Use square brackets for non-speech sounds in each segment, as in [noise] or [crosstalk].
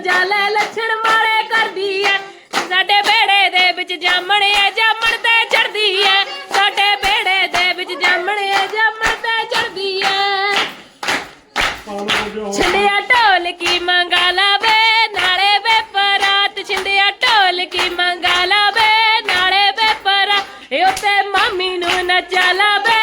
ਮਜਾ ਲੱਛਣ ਮਾਰੇ ਕਰਦੀ ਐ। ਸਾਡੇ ਬੇੜੇ ਦੇ ਵਿੱਚ ਜਾਮਣ ਐ, ਜਾਮਣ ਤੇ ਚੜਦੀ ਐ। ਸਾਡੇ ਬੇੜੇ ਦੇ ਵਿੱਚ ਜਾਮਣ ਐ, ਜਾਮਣ ਤੇ ਚੜਦੀ ਐ। ਛਿੰਡਿਆ ਢੋਲ ਕੀ ਮੰਗਾ ਲਾਵੇ, ਨਾਲੇ ਵੇ ਪਰਾਤ ਛਿੰਡਿਆ ਢੋਲ ਕੀ ਮੰਗਾ ਲਾਵੇ, ਨਾਲੇ ਵੇ ਪਰਾ ਇਹ ਉੱਤੇ ਮਾਮੀ ਨੂੰ ਨਚਾ ਲਾਵੇ।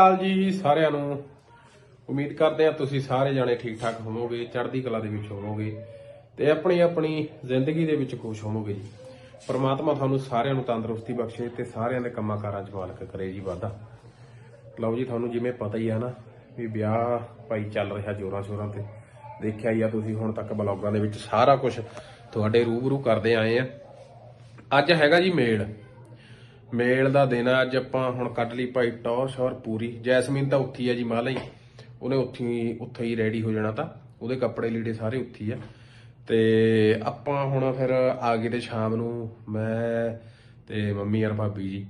ਅਕਾਲ ਜੀ ਸਾਰਿਆਂ ਨੂੰ। ਉਮੀਦ ਕਰਦੇ ਹਾਂ ਤੁਸੀਂ ਸਾਰੇ ਜਾਣੇ ਠੀਕ ਠਾਕ ਹੋਵੋਗੇ, ਚੜ੍ਹਦੀ ਕਲਾ ਦੇ ਵਿੱਚ ਹੋਵੋਗੇ ਤੇ ਆਪਣੀ ਆਪਣੀ ਜ਼ਿੰਦਗੀ ਦੇ ਵਿੱਚ ਖੁਸ਼ ਹੋਵੋਗੇ ਜੀ। ਪਰਮਾਤਮਾ ਤੁਹਾਨੂੰ ਸਾਰਿਆਂ ਨੂੰ ਤੰਦਰੁਸਤੀ ਬਖਸ਼ੇ ਤੇ ਸਾਰਿਆਂ ਦੇ ਕੰਮਾਂ ਕਾਰਾਂ 'ਚ ਮਾਲਕ ਕਰੇ ਜੀ ਵਾਧਾ। ਲਓ ਜੀ, ਤੁਹਾਨੂੰ ਜਿਵੇਂ ਪਤਾ ਹੀ ਆ ਨਾ ਵੀ ਵਿਆਹ ਭਾਈ ਚੱਲ ਰਿਹਾ ਜੋਰਾਂ ਸ਼ੋਰਾਂ ਤੇ। ਦੇਖਿਆ ਹੀ ਆ ਤੁਸੀਂ, ਹੁਣ ਤੱਕ ਬਲੌਗਾਂ ਦੇ ਵਿੱਚ ਸਾਰਾ ਕੁਝ ਤੁਹਾਡੇ ਰੂਬਰੂ ਕਰਦੇ ਆਏ ਆ। ਅੱਜ ਹੈਗਾ ਜੀ ਮੇਲ। ਮੇਲ ਦਾ ਦਿਨ ਆ, ਅੱਜ ਆਪਾਂ ਹੁਣ ਕੱਢ ਲਈ ਭਾਈ ਟੌਰ ਸ਼ੌਰ ਪੂਰੀ। ਜੈਸਮੀਨ ਤਾਂ ਉੱਥੀ ਆ ਜੀ ਮਾਲਾ ਹੀ ਉਹਨੇ ਉੱਥੀ ਹੀ, ਉੱਥੇ ਹੀ ਰੈਡੀ ਹੋ ਜਾਣਾ ਤਾਂ। ਉਹਦੇ ਕੱਪੜੇ ਲੀੜੇ ਸਾਰੇ ਉੱਥੀ ਆ। ਤੇ ਆਪਾਂ ਹੁਣ ਫਿਰ ਆ ਗਏ ਤੇ ਸ਼ਾਮ ਨੂੰ ਮੈਂ ਤੇ ਮੰਮੀ ਯਾਰ ਭਾਬੀ ਜੀ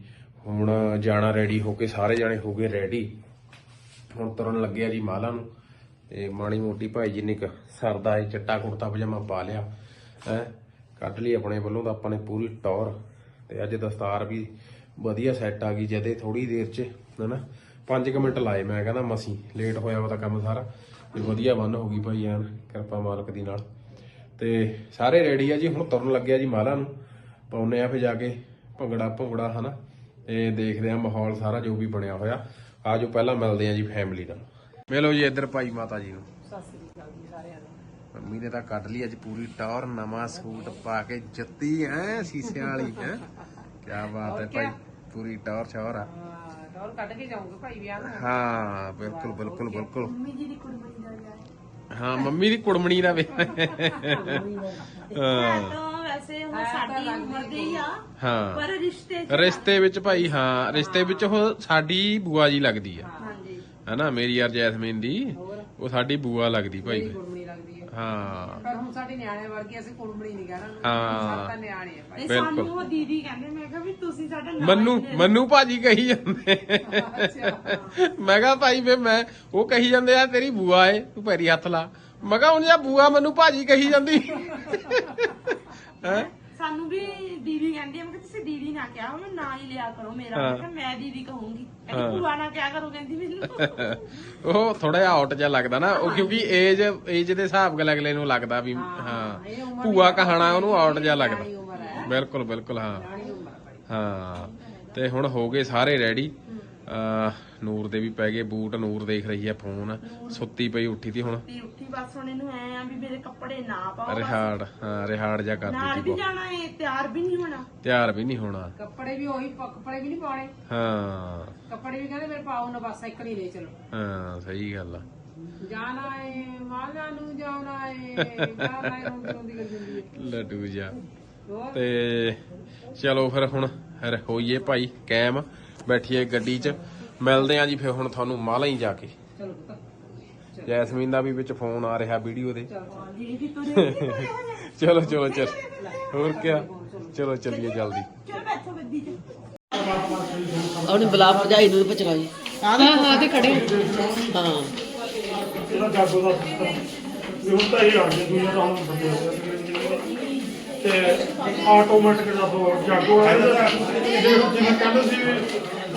ਹੁਣ ਜਾਣਾ ਰੈਡੀ ਹੋ ਕੇ, ਸਾਰੇ ਜਾਣੇ ਹੋ ਗਏ ਰੈਡੀ ਹੁਣ ਤੁਰਨ ਲੱਗਿਆ ਜੀ ਮਾਲਾ ਨੂੰ। ਤੇ ਮਾਣੀ ਮੋਟੀ ਭਾਈ ਜੀ ਨੇ ਇੱਕ ਸਰਦਾ ਹੈ ਚਿੱਟਾ ਕੁੜਤਾ ਪਜਾਮਾ ਪਾ ਲਿਆ, ਹੈ। ਕੱਢ ਲਈ ਆਪਣੇ ਵੱਲੋਂ ਤਾਂ ਆਪਾਂ ਨੇ ਪੂਰੀ ਟੌਰ। ਤੇ ਅੱਜ ਦਸਤਾਰ ਵੀ ਵਧੀਆ ਸੈੱਟ ਆ ਗਈ ਜਦੇ ਥੋੜੀ ਦੇਰ ਚ, ਹਨਾ। 5 ਮਿੰਟ ਲਾਏ ਮੈਂ, ਕਹਿੰਦਾ ਮਸੀ ਲੇਟ ਹੋਇਆ ਵਾ ਕੰਮ ਸਾਰਾ। ਤੇ ਵਧੀਆ ਬੰਨ ਹੋ ਗਈ ਭਾਈ ਐਨ, ਕਿਰਪਾ ਮਾਲਕ ਦੀ ਨਾਲ। ਤੇ ਸਾਰੇ ਰੈਡੀ ਆ ਜੀ, ਹੁਣ ਤੁਰਨ ਲੱਗਿਆ ਜੀ ਮਾਲਾ ਨੂੰ। ਪਾਉਨੇ ਆ ਫੇ ਜਾ ਕੇ ਭੰਗੜਾ ਭੰਗੜਾ, ਹਨਾ। ਤੇ ਦੇਖਦੇ ਆ ਮਾਹੌਲ ਸਾਰਾ ਜੋ ਵੀ ਬਣਿਆ ਹੋਇਆ। ਆਜੋ ਪਹਿਲਾਂ ਮਿਲਦੇ ਆ ਜੀ ਫੈਮਿਲੀ ਨਾਲ। ਮਿਲੋ ਜੀ ਇੱਧਰ ਭਾਈ ਮਾਤਾ ਜੀ ਨੂੰ। ਮੰਮੀ ਨੇ ਤਾਂ ਕੱਢ ਲਈ ਅੱਜ ਪੂਰੀ ਟੌਰ ਨਵਾਂ ਸੂਟ ਪਾ ਕੇ ਜੁੱਤੀ ਐ ਸੀਸੇ ਵਾਲੀ ਹੈ। ਕੀ ਬਾਤ ਹੈ ਭਾਈ ਪੂਰੀ ਟੌਰ ਛੌਰ ਆ। ਡੋਰ ਕੱਢ ਕੇ ਜਾਊਂਗਾ ਭਾਈ ਵਿਆਹ ਨੂੰ। ਹਾਂ ਬਿਲਕੁਲ ਬਿਲਕੁਲ ਬਿਲਕੁਲ। ਹਾਂ। ਮੰਮੀ ਦੀ ਕੁੜਮਣੀ ਦਾ ਵੇ ਹਾਂ। ਤਾਂ ਵੈਸੇ ਉਹ ਸਾਡੀ ਉਮਰ ਦੇ ਹੀ ਆ। ਹਾਂ। ਪਰ ਰਿਸ਼ਤੇ ਰਿਸ਼ਤੇ ਵਿੱਚ ਭਾਈ ਹਾਂ ਰਿਸ਼ਤੇ ਵਿੱਚ ਉਹ ਸਾਡੀ ਬੂਆ ਜੀ ਲੱਗਦੀ ਆ। ਹਾਂਜੀ। ਹੈਨਾ ਮੇਰੀ ਯਾਰ ਜੈਸਮੀਨ ਦੀ ਉਹ ਸਾਡੀ ਬੂਆ ਲੱਗਦੀ ਭਾਈ। ਹੈ। ਪਰ ਹੁਣ ਸਾਡੇ ਨਿਆਣੇ ਵਰਗੇ ਅਸੀਂ ਕੁੜਮਣੀ ਨਹੀਂ ਕਹਿਣਾ। ਹਾਂ। ਤਾਂ ਨਿਆਣੇ ਆ ਭਾਈ। ਨਹੀਂ ਬਿਲਕੁਲ। ਸਾਨੂੰ ਉਹ ਦੀਦੀ ਕਹਿੰਦੇ ਮੈਂ ਕਿਹਾ ਵੀ ਤੁਸੀਂ ਸਾਡਾ ਨਾਮ ਮੰਨੂ ਮੰਨੂ ਭਾਜੀ ਕਹੀ ਜਾਂਦੇ। ਮੈਂ ਕਿਹਾ ਭਾਈ ਵੇ ਮੈਂ ਉਹ ਕਹੀ ਜਾਂਦੇ ਆ ਤੇਰੀ ਬੂਆ ਏ ਤੂੰ ਪੈਰੀ ਹੱਥ ਲਾ। ਮੈਂ ਕਿਹਾ ਹੁਣ ਜੇ ਬੂਆ ਮੈਨੂੰ ਭਾਜੀ ਕਹੀ ਜਾਂਦੀ। [laughs] ਹੈ? ਸਾਨੂੰ ਵੀ ਦੀਦੀ ਕਹਿੰਦੀ ਆ ਮੈਂ ਕਿਹਾ ਤੁਸੀਂ ਦੀਦੀ ਨਾ ਕਿਹਾ ਮੈਂ ਨਾਂ ਹੀ ਲਿਆ ਕਰੋ ਮੇਰਾ। ਮੈਂ ਕਿਹਾ ਮੈਂ ਦੀਦੀ ਕਹੂੰਗੀ। ਕਹਿੰਦੀ ਭੂਆ ਨਾ ਕਿਆ ਕਰੋ ਕਹਿੰਦੀ ਮੈਨੂੰ। [laughs] ਉਹ ਥੋੜਾ ਜਿਹਾ ਆਊਟ ਜਿਹਾ ਲੱਗਦਾ ਨਾ ਉਹ ਕਿਉਂਕਿ ਏਜ ਏਜ ਦੇ ਹਿਸਾਬ ਨਾਲ ਅਗਲੇ ਨੂੰ ਲੱਗਦਾ ਵੀ ਹਾਂ ਭੂਆ ਕਹਾਣਾ ਉਹਨੂੰ ਆਊਟ ਜਿਹਾ ਲੱਗਦਾ। ਬਿਲਕੁਲ ਬਿਲਕੁਲ ਹਾਂ। ਹਾਂ। ਤੇ ਹੁਣ ਹੋ ਗਏ ਸਾਰੇ ਰੈਡੀ ਨੂਰ ਦੇ ਵੀ ਪੈ ਗਏ ਬੂਟ ਨੂਰ ਦੇਖ ਰਹੀ ਹੈ ਫੋਨ। ਸੁੱਤੀ ਪਈ ਉੱਠੀ ਤੀ ਹੁਣ। ਤੇ ਉੱਠੀ ਬਸ ਹੁਣ ਇਹਨੂੰ ਐ ਆ ਵੀ ਮੇਰੇ ਕੱਪੜੇ ਨਾ ਪਾਓ ਰਿਹਾੜ ਹਾਂ ਰਿਹਾੜ ਜਾ ਕਰਦੀ ਨਾਲ ਸੀ ਵੀ ਬਹੁਤ। ਜਾਣਾ ਏ ਤਿਆਰ ਵੀ ਨਹੀਂ ਹੋਣਾ। ਤਿਆਰ ਵੀ ਨਹੀਂ ਹੋਣਾ। ਕੱਪੜੇ ਵੀ ਉਹੀ ਪ- ਕੱਪੜੇ ਵੀ ਨਹੀਂ ਪਾਉਣੇ। ਹਾਂ। ਕੱਪੜੇ ਵੀ ਕਹਿੰਦੇ ਮੇਰੇ ਪਾਓ ਨਾ ਬਸ ਇੱਕ ਨਹੀਂ ਲੈ ਚਲੋ। ਹਾਂ ਸਹੀ ਗੱਲ ਆ। ਜਾਣਾ ਏ ਮਾਲਾ ਨੂੰ ਜਾਣਾ ਏ ਜਾਣਾ ਏ ਰੋਂਦੀ ਰੋਂਦੀ ਕਰ ਦਿੰਦੀ ਲੱਡੂ ਜਾ ਹੋਰ? ਤੇ ਚਲੋ ਫਿਰ ਹੁਣ ਫਿਰ ਹੋਈਏ ਭਾਈ ਕੈਮ ਬੈਠੀਏ ਗੱਡੀ 'ਚ। ਮਿਲਦੇ ਆਂ ਜੀ ਫਿਰ ਹੁਣ ਤੁਹਾਨੂੰ ਮਾਲਾ ਹੀ ਜਾ ਕੇ। ਜੈਸਮੀਨ ਦਾ ਵੀ ਵਿੱਚ ਫੋਨ ਆ ਰਿਹਾ ਵੀਡੀਓ ਦੇ। ਚਲੋ। ਚਲੋ ਚਲ ਹੋਰ ਕੀ ਚਲੋ ਚੱਲੀਏ ਜਲਦੀ। ਉਹਨੇ ਬਲਾ ਭਜਾਈ ਨੂੰ ਪਚਰਾਈ ਹਾਂ ਹਾਂ ਤੇ ਖੜੇ ਹਾਂ। ਇਹਦਾ ਜਾਗੋ ਦਾ ਵੀ ਹੁਣ ਤਾਂ ਇਹ ਆ ਗਿਆ ਦੁਨੀਆ ਦਾ ਹੁਣ ਬੰਦੇ ਹੋ ਤੇ ਆਟੋਮੈਟਿਕ ਜਦੋਂ ਜਾਗੋ ਜਿਵੇਂ ਕਹਿੰਦੇ ਸੀ ਵੀ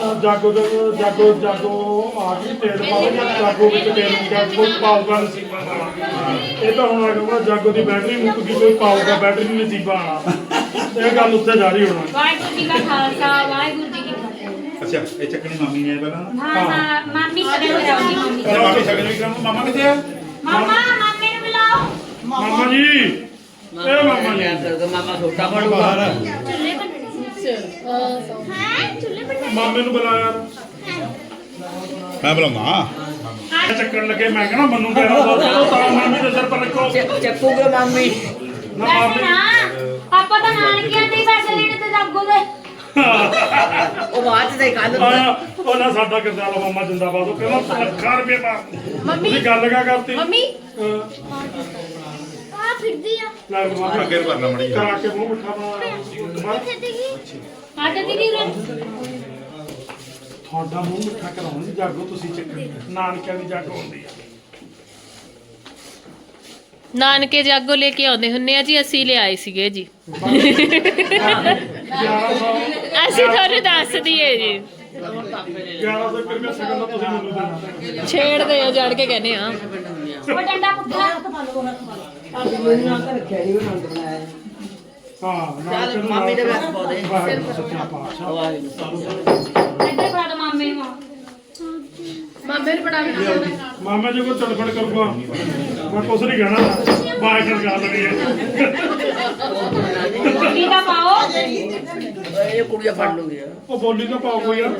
ਅਹ ਜਾਗੋ ਦਾ ਜਾਗੋ ਜਾਗੋ ਆ ਗਈ ਤੇਲ ਪਾਓ ਜਾਂ ਜਾਗੋ ਵਿੱਚ ਤੇਲ ਮੁੱਕਿਆ ਕੋਈ ਪਾਊਗਾ ਨਸੀਬਾ ਆਣਾ ਇਹ ਤਾਂ ਹੁਣ ਆ ਗਿਆ ਜਾਗੋ ਦੀ ਬੈਟਰੀ ਮੁੱਕ ਗਈ ਕੋਈ ਪਾਊਗਾ ਬੈਟਰੀ ਨਹੀਂ ਨਸੀਬਾ ਆਣਾ ਇਹ ਗੱਲ ਉੱਤੇ ਜਾਰੀ ਹੋਣਾ। ਵਾਹਿਗੁਰੂ ਜੀ ਕਾ ਖਾਲਸਾ ਵਾਹਿਗੁਰੂ ਜੀ ਕੀ ਫਤਿਹ। ਅੱਛਾ ਇਹ ਚੱਕਣੀ ਮੰਮੀ ਨੇ ਪਹਿਲਾਂ? ਹਾਂ ਹਾਂ ਮਾਮੀ ਕੋਲ ਆਉਂਦੀ ਮੰਮੀ। ਅਰੇ ਮਾਮੀ ਸ਼ਗਨ ਵੀ ਕਰਾਂ ਮਾਮਾ ਕਿੱਥੇ ਆ? ਮਾਮਾ ਮਾਮੇ ਨੂੰ ਬੁਲਾਓ। ਮਾਮਾ ਜੀ। ਇਹ ਮਾਮਾ ਮਾਮਾ ਛੋਟਾ ਚੁੱਲ੍ਹੇ ਹਾਂ ਚੁੱਲ੍ਹੇ ਮਾਮੇ ਨੂੰ ਬੁਲਾਇਆ। ਮੈਂ ਬੁਲਾਉਂਦਾ ਚੱਕਣ ਲੱਗੇ ਮੈਂ ਕਹਣਾ ਮੰਨੂ ਕਹਿ ਰਿਹਾ ਤਾਂ ਤਾਂ ਮਾਮੀ ਦੇ ਸਿਰ ਪਰ ਰੱਖੋ ਚੱਕੂਗੇ ਮਾਮੀ। ਨਾ ਵੈਸੇ ਮਾਮੀ। ਨਾ ਪਾਪਾ ਤਾਂ ਨਾਨਕਿਆਂ ਦੇ ਹੀ ਪੈਸੇ ਲੈਣੇ ਤੇ ਜਾਗੋ ਦੇ। ਉਹ ਬਾਅਦ ਦੇ ਕੱਲ ਆਇਆ ਉਹ ਨਾ ਸਾਡਾ ਗਰਦਾਲਾ ਮਾਮਾ ਜਿੰਦਾਬਾਦ ਉਹ ਕਹਿੰਦਾ ਲੱਖਾਂ ਰੁਪਏ ਦਾ ਤੁਸੀਂ ਗੱਲ ਕਾ ਕਰਤੀ? ਮੰਮੀ। ਆ ਫਿਰਦੀ ਆ। ਲੈ ਮਾਮਾ ਅੱਗੇ ਨੂੰ ਕਰਨਾ ਮੜੀ ਕਰਾ ਕੇ ਮੂੰਹ ਮਿੱਠਾ ਬਣਾ ਕਿੱਥੇ ਡਿੱਗੀ ਆ ਜਾ ਦੀਦੀ ਉਰੇ। ਤੁਹਾਡਾ ਮੂੰਹ ਮਿੱਠਾ ਕਰਾਉਣ ਦੀ ਜਾਗੋ ਤੁਸੀਂ ਚੱਕਰ ਨਾਨਕਿਆਂ ਦੀ ਜਾਗੋ ਹੁੰਦੀ ਆ। ਨਾਨਕੇ ਜਾਗੋ ਲੈ ਕੇ ਆਉਂਦੇ ਹੁੰਨੇ ਆ ਜੀ ਅਸੀਂ ਲਿਆਏ ਸੀਗੇ ਜੀ। 1100 ਅਸੀਂ ਤੁਹਾਨੂੰ ਦੱਸ ਦਈਏ ਜੀ। 1100 ਰੁਪਏ ਸਗਨ ਦਾ ਤੁਸੀਂ ਮੈਨੂੰ ਦੇਣਾ। ਛੇੜਦੇ ਆ ਜੜ ਕੇ ਕਹਿੰਦੇ ਆ। ਉਹ ਡੰਡਾ ਪੁੱਠਾ। ਹੱਥ ਪਾ ਲਓ ਹੱਥ ਪਾ ਲਓ ਹਾਂ ਚੱਲ ਮਾਮੀ ਦੇ ਵਿੱਚ ਪਾਉਂਦੇ ਵਾਹਿਗੁਰੂ ਸੱਚਾ ਪਾਤਸ਼ਾਹ ਇੱਧਰ ਫੜਾ ਦੋ। ਮਾਮੇ ਨੂੰ ਮਾਮੇ ਨੂੰ ਬੜਾ ਮਾਮਾ ਜੀ ਕੋ ਤੜਫੜ ਕਰੂਗਾ। ਮੈਂ ਕੁਛ ਨਹੀਂ ਕਹਿਣਾ। ਬਾਹਰ ਕਰ ਗੱਲ ਰਹੀ ਹੈ। ਕੀ ਦਾ ਪਾਓ। ਇਹ ਕੁੜੀਆਂ ਫੜ ਲੂਗੀ ਉਹ ਬੋਲੀ ਤਾਂ ਪਾਓ ਕੋਈ ਯਾਰ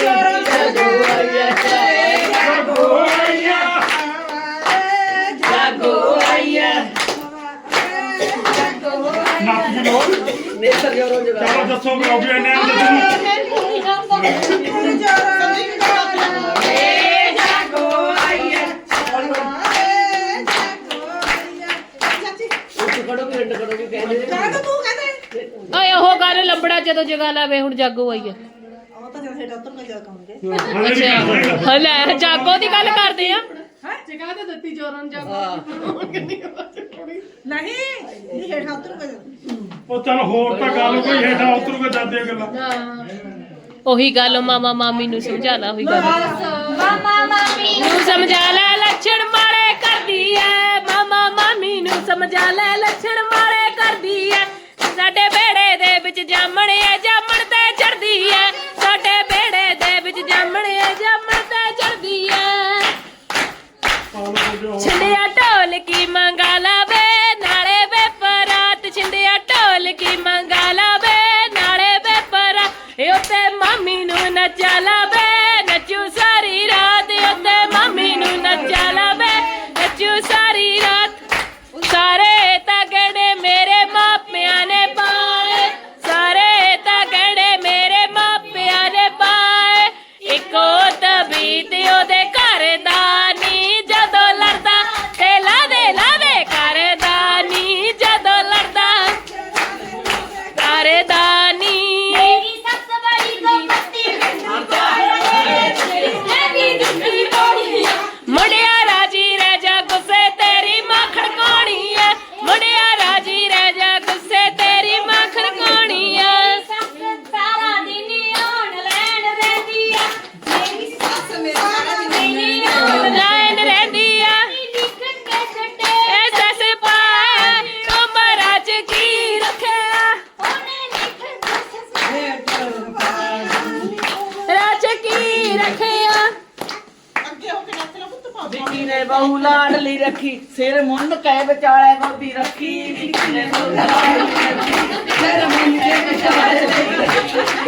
ਚਲੋ ਦੱਸੋ ਵੀ ਇਹਨੇ ਦੱਸੋ ਵੀ ਕਹਿੰਦੇ ਓਏ ਉਹ ਗੱਲ ਲੰਬੜਾ ਜਦੋਂ ਜਗਾ ਲਾਵੇ ਹੁਣ ਜਾਗੋ ਆਈ ਆ। ਅੱਛਾ ਹਲੇ ਜਾਗੋ ਦੀ ਗੱਲ ਕਰਦੇ ਆ। ਜਗ੍ਹਾ ਤੇ ਦਿੱਤੀ ਜੋਰਨ ਜਾ। ਉਹ ਚੱਲ ਹੋਰ ਤਾਂ ਗੱਲ ਕੋਈ ਹੇਠਾਂ ਉਤਰ ਕੇ ਜਾਂਦੀਆਂ ਗੱਲਾਂ। ਉਹੀ ਗੱਲ ਮਾਮਾ ਮਾਮੀ ਨੂੰ ਸਮਝਾ ਲਾ ਉਹੀ ਗੱਲ। ਮਾਮਾ ਮਾਮੀ ਨੂੰ ਸਮਝਾ ਲੈ ਲੱਛਣ ਮਾਰੇ ਕਰਦੀ ਐ। ਮਾਮਾ ਮਾਮੀ ਨੂੰ ਸਮਝਾ ਲੈ ਲੱਛਣ ਮਾਰੇ ਕਰਦੀ ਐ। ਸਾਡੇ ਬੇੜੇ ਦੇ ਵਿੱਚ ਜਾਮਣ ਐ ਜਾਮਣ ਤੇ ਚੜਦੀ ਐ। ਸਾਡੇ ਬੇੜੇ ਦੇ ਵਿੱਚ ਜਾਮਣ ਐ ਜਾਮਣ ਤੇ ਚੜਦੀ ਐ। ਛਿੰਦਿਆ ਢੋਲਕੀ ਮੰਗਾ ਲਾਵੇ ਮਾਮੀ ਨੇ ਬਹੂ ਲਾਡਲੀ ਰੱਖੀ ਸਿਰ ਮੁੰਨ ਕੈ ਵਿਚਾਲੇ ਗੋਦੀ ਰੱਖੀ। ਨੇ ਬਹੂ ਲਾਡਲੀ ਰੱਖੀ ਸਿਰ ਮੁੰਨ ਕੇ ਵਿਚਾਲੇ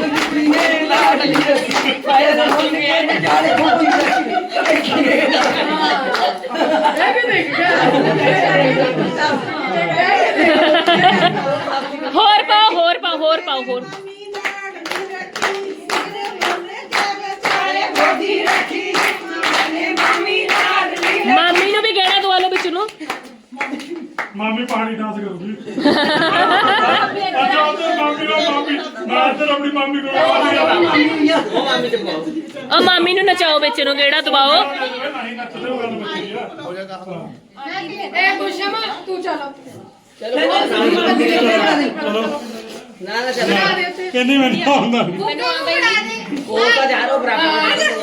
ਵਿੱਕੀ ਨੇ ਲਾਡਲੀ ਰੱਖੀ। ਸਿਰ ਮੁੰਨ ਕੇ ਵਿਚਾਲੇ ਗੋਦੀ ਰੱਖੀ। ਵਿੱਕੀ ਨੇ ਹੋਰ ਪਾਓ ਹੋਰ ਪਾਓ ਹੋਰ ਪਾਓ ਹੋਰ ਮਾਮੀ ਨੂੰ ਵੀ ਗੇੜਾ ਦਵਾ ਲਓ ਵਿੱਚ ਨੂੰ ਮਾਮੀ ਪਾਣੀ ਡਾਂਸ ਕਰੂਗੀ ਅੱਛਾ ਉਧਰ ਮਾਮੀ ਨਾਲ ਮਾਮੀ ਮੈਂ ਇੱਧਰ ਆਪਣੀ ਮਾਮੀ ਕੋਲ ਆ ਉਹ ਮਾਮੀ ਤੇ ਪਾਓ ਆ ਮਾਮੀ ਨੂੰ ਨਚਾਓ ਵਿੱਚ ਨੂੰ ਗੇੜਾ ਦਵਾਓ ਨਹੀਂ ਨੱਚਦੇ ਉਹ ਗੱਲ ਬੱਚੀ ਆ ਇਹ ਗੁਸ਼ਮ ਤੂੰ ਚਲੋ ਨਾ ਨਾ ਚੱਲ ਕਹਿੰਦੀ ਮੈਨੂੰ ਆਉਂਦਾ ਉਹ ਤਾਂ ਜਾਰੋ ਬਰਾਬਰ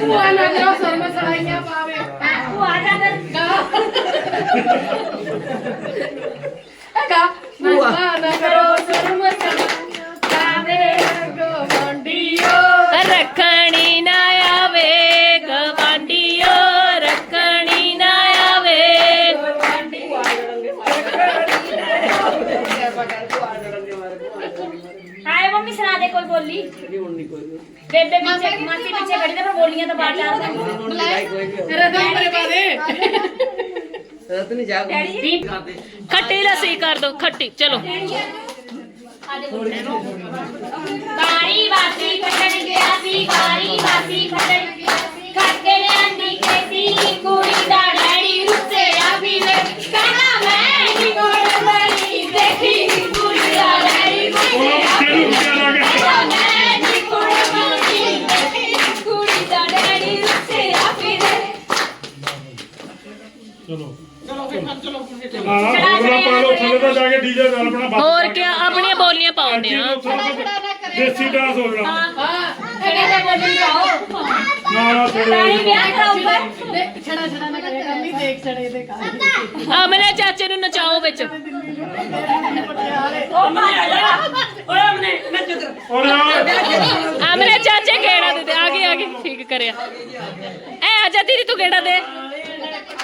ਭੂਆ ਨਾ ਕਰੋ ਸਰ ਮੈਂ ਸੜਾਈਆਂ ਪਾਵੇ? ਉਹ ਆ ਪਿੱਛੇ ਮਾਸੀ ਪਿੱਛੇ ਖੜੀ ਤੇ ਫਿਰ ਬੋਲੀਆਂ ਤਾਂ ਬਾਹਰ ਲਾ ਰਦਮ ਪਰੇ ਪਾਦੇ ਡੈਡੀ ਖੱਟੀ ਲੱਸੀ ਕਰ ਦੋ ਖੱਟੀ। ਚਲੋ। ਬਾਰੀ ਵਾਸੀ ਖੱਟਣ ਗਿਆ ਸੀ ਬਾਰੀ ਵਾਸੀ ਖੱਟਣ ਖੱਟ ਕੇ ਲਿਆਂਦੀ ਕੇਸੀ ਕੁੜੀ ਦਾ ਡੈਡੀ ਰੁੱਸਿਆ ਵੀ ਵੇ। ਕਹਿੰਦਾ ਮੈਂ ਨਹੀਂ ਕੋਲ ਚਲੋ ਹਾਂ ਬੋਲਾ ਪਾ ਲਓ ਥੱਲੇ ਤਾਂ ਜਾ ਕੇ ਡੀਜੇ ਨਾਲ ਆਪਣਾ ਬਾਤ ਹੋਰ ਕੀ ਆਪਣੀਆਂ ਬੋਲੀਆਂ ਪਾਉਂਦੇ ਆ। ਦੇਸੀ ਡਾਂਸ ਹੋ ਜਾਣਾ ਹਾਂ। ਕਹਿੰਦਾ ਬੋਲੀ ਪਾਓ ਨਾ ਨਾ ਥੋੜਾ ਹੀ ਵਿਆਹ ਕਰਾਉਂਗਾ ਛੜਾ ਛੜਾ ਨਾ ਕਰਿਆ ਕਰਨੀ ਦੇਖ ਛੜੇ ਦੇ ਕਰ ਆ ਮੇਰੇ ਚਾਚੇ ਨੂੰ ਨਚਾਓ ਵਿੱਚ। ਓਏ ਅਮਨੇ ਨੱਚ ਉਧਰ ਔਰ ਯਾਰ ਆ। ਮੇਰੇ ਚਾਚੇ ਗੇੜਾ ਦੇ ਦੇ। ਆ ਗਏ ਆ ਗਏ। ਠੀਕ ਕਰਿਆ। ਐ ਆ ਜਾ ਦੀਦੀ ਤੂੰ ਗੇੜਾ ਦੇ।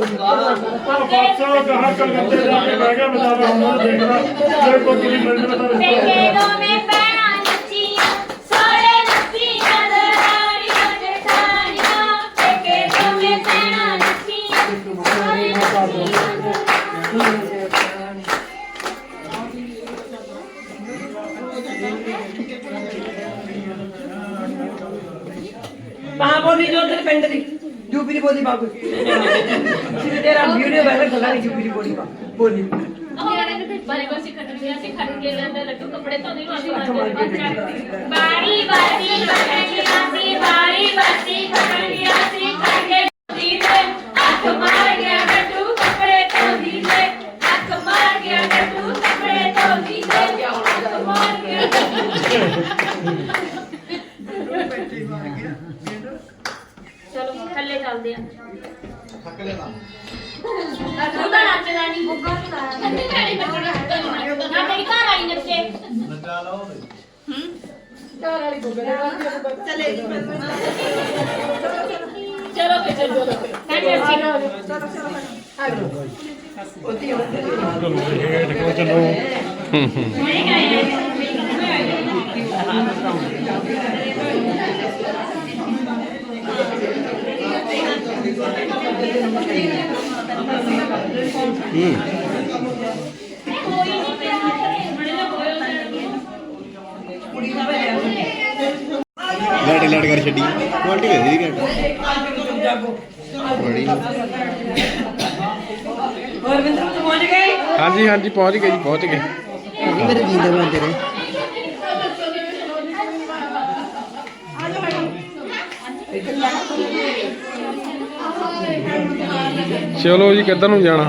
ਪਰ ਬਾਦਸ਼ਾਹ ਕਹਾ ਕਲਕੱਤੇ ਜਾ ਕੇ ਬਹਿ ਗਿਆ ਬਤਾ ਹੁਣ ਦੇਖਦਾ ਜੇ ਕੋਈ ਕੁੜੀ ਮਿਲ ਜਾਵੇ ਤਾਂ ਰਿਸ਼ਤਾ ਮਾਂ ਬੋਲੀ ਜੋ ਤੇਰੇ ਪਿੰਡ ਦੀ। ਯੂਪੀ ਦੀ ਬੋਲੀ ਬਾਬੂ। ਵੀਡੀਓ ਵਾਇਰਲ ਕਰਾ ਯੂਪੀ ਦੀ ਬੋਲੀ ਪਾ ਬੋਲੀ ਬਾਰੇ ਕੋਸੀ ਖੱਟ ਗਿਆ ਸੀ ਖੱਟ ਕੇ ਲੈਂਦੇ ਲੱਡੂ ਕੱਪੜੇ ਧੋਦੇ ਨੂੰ ਬਾਰੀ ਬਾਰੀ ਖਟਣੀ ਆਸੀ ਬਾਰੀ ਬਾਰੀ ਖਟਣੀ ਆਸੀ ਖਟੇ ਦੀ ਤੇ ਅੱਖ ਮਾਰ ਗਿਆ ਗੱਟੂ ਕੱਪੜੇ ਧੋਦੀ ਤੇ ਅੱਖ ਮਾਰ ਗਿਆ ਗੱਟੂ ਕੱਪੜੇ ਧੋਦੀ ਤੇ ਅੱਖ ਮਾਰ ਗਿਆ ਗੱਟੂ ਨੱਚਦੇ ਆ ਤਾਂ ਨੱਚਦਾ ਨਹੀਂ ਬੁੱਗਾ ਨੱਚੇ ਭੈਣੇ ਨੱਚਣਾ ਨਾ ਮੇਰੀ ਘਰ ਵਾਲੀ ਨੱਚੇ। ਚਲੋ ਫੇ ਚਲੋ ਮੈਂ ਨੱਚੀ ਚਲੋ ਇਹ ਦੇਖੋ ਚਲੋ। ਲਾੜੇ ਲਾੜ ਕਰ ਛੱਡੀ। ਕੁਆਲਿਟੀ ਵੇਖ ਦੀ ਘੰਟਾ। ਬੜੀ। ਹੋਰ ਬਿੰਦਰ ਤੂੰ ਪਹੁੰਚ ਗਏ ਹਾਂਜੀ ਹਾਂਜੀ ਪਹੁੰਚ ਗਏ ਜੀ ਪਹੁੰਚ ਗਏ। ਮੇਰੇ ਜੀਂਦੇ ਬੰਦੇ ਨੇ ਚਲੋ ਜੀ ਕਿੱਧਰ ਨੂੰ ਜਾਣਾ?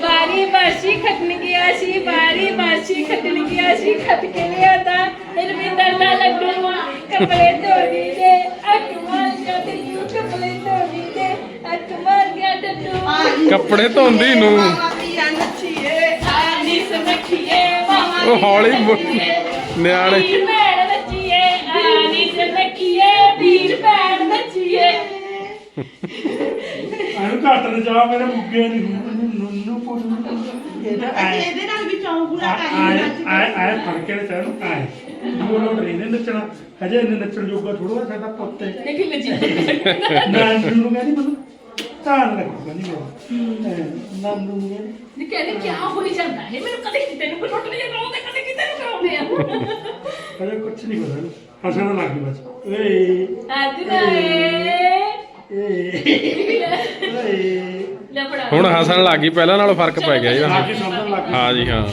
ਬਾਰੀ ਬਾਰਸ਼ੀ ਖਟਣ ਗਿਆ ਸੀ ਬਾਰੀ ਬਾਰਸ਼ੀ ਖਟਣ ਗਿਆ ਸੀ ਖਟ ਕੇ ਲਿਆਂਦਾ। ਰਵਿੰਦਰ ਦਾ ਲੱਡੂ ਕਪੜੇ ਧੋਣੀ ਦੇ ਅੱਖ ਮਾਰ ਗਿਆ ਡੱਡੂ ਕਪੜੇ ਧੋਣੀ ਦੇ ਅੱਖ ਮਾਰ ਗਿਆ ਡੱਡੂ ਕੱਪੜੇ ਧੋਂਦੀ ਨੂੰ। ਉਹ ਹੌਲੀ ਨਿਆਣੇ। ਭੈਣ ਬੱਚੀਏ ਆਨੀ ਸਮਖੀਏ ਵੀਰ ਭੈਣ ਬੱਚੀਏ। ਇਹਨੂੰ ਘੱਟ ਨਾ ਜਾ ਮੇਰੇ ਮੁੱਗੇ ਨਹੀਂ। ਨੂੰ ਇਹਦੇ ਨਾਲ ਵੀ ਚੌਂਕੂੜਾ ਆਏ ਆਏ ਆਏ ਫੜ ਕੇ ਤੈਨੂੰ ਆਏ। ਦੂਰ ਲੋਟ ਨਹੀਂ ਨੇ ਨੱਚਣਾ। ਹਜੇ ਇਹਨੇ ਨੱਚਣ ਜੋਗਾ ਥੋੜਾ ਸਾਡਾ ਪੁੱਤ ਹੈ। ਦੇਖੀ ਲੱਜੀ। ਨਾਨੂ ਨੂੰ ਕਹਿੰਦੀ ਮੈਨੂੰ। ਤਾਂ ਲੱਗੂਗਾ ਨਹੀਂ ਮੇਰਾ ਨਾਨੂ ਨੂੰ ਕਹਿੰਦੀ ਨੀ ਕਹਿੰਦੇ ਕੀ ਹੋਈ ਜਾਂਦਾ ਹੈ। ਮੈਨੂੰ ਕਦੇ ਕਿਤੇ ਨੂੰ ਲੁੱਟ ਨਹੀਂ ਕਰਾਉਂਦੇ ਕਦੇ ਕਿਤੇ ਨੂੰ ਕਰਾਉਂਦੇ ਆ। ਹਜੇ ਕੁਛ ਨਹੀਂ ਪਤਾ ਹੱਸਣ ਲੱਗ ਗਈ ਬਸ। ਓਏ। ਅੱਜ ਨਾ ਏ ਏ। ਓਏ। ਲੈ ਫੜਾ। ਹੁਣ ਹੱਸਣ ਲੱਗ ਗਈ ਪਹਿਲਾਂ ਨਾਲੋਂ ਫ਼ਰਕ ਪੈ ਗਿਆ ਜੀ। ਹਾਂ ਜੀ ਹਾਂ।